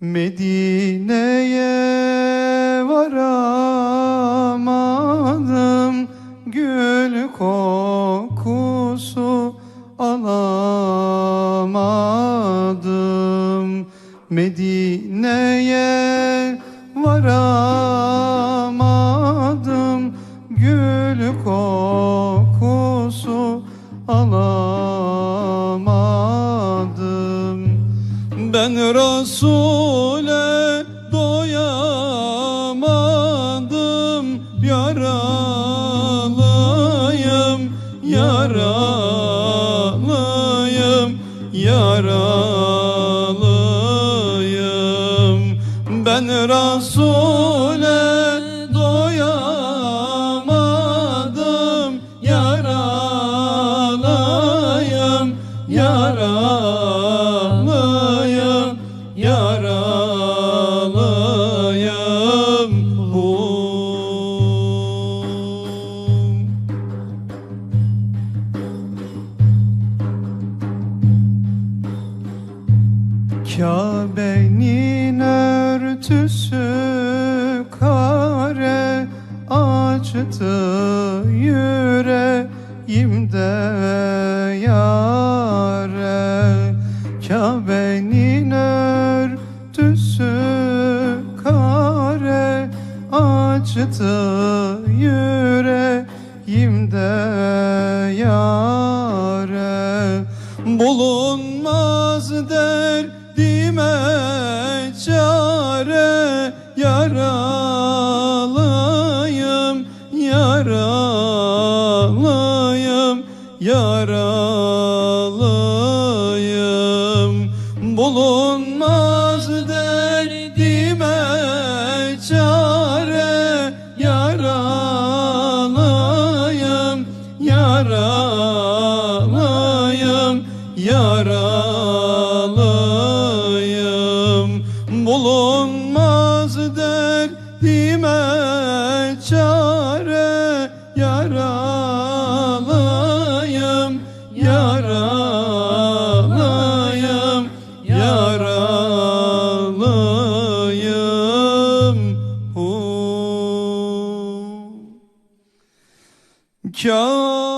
Medine'ye varamadım. Gül kokusu alamadım. Medine'ye varamadım. Gül kokusu alamadım ben Resul'e doyamadım Yaralıyım, yaralıyım, yaralıyım. Ben Resul'e doyamadım Yaralıyım, yaralıyım, Kabe'nin örtüsü kare açtı yüreğimde yare Kabe'nin örtüsü kare açtı yüreğimde yare Bulunmaz derdime Yaralıyım, yaralıyım, Bulunmaz derdime çare. Yaralıyım, yaralıyım, yaralıyım Bulunmaz derdime çare Kör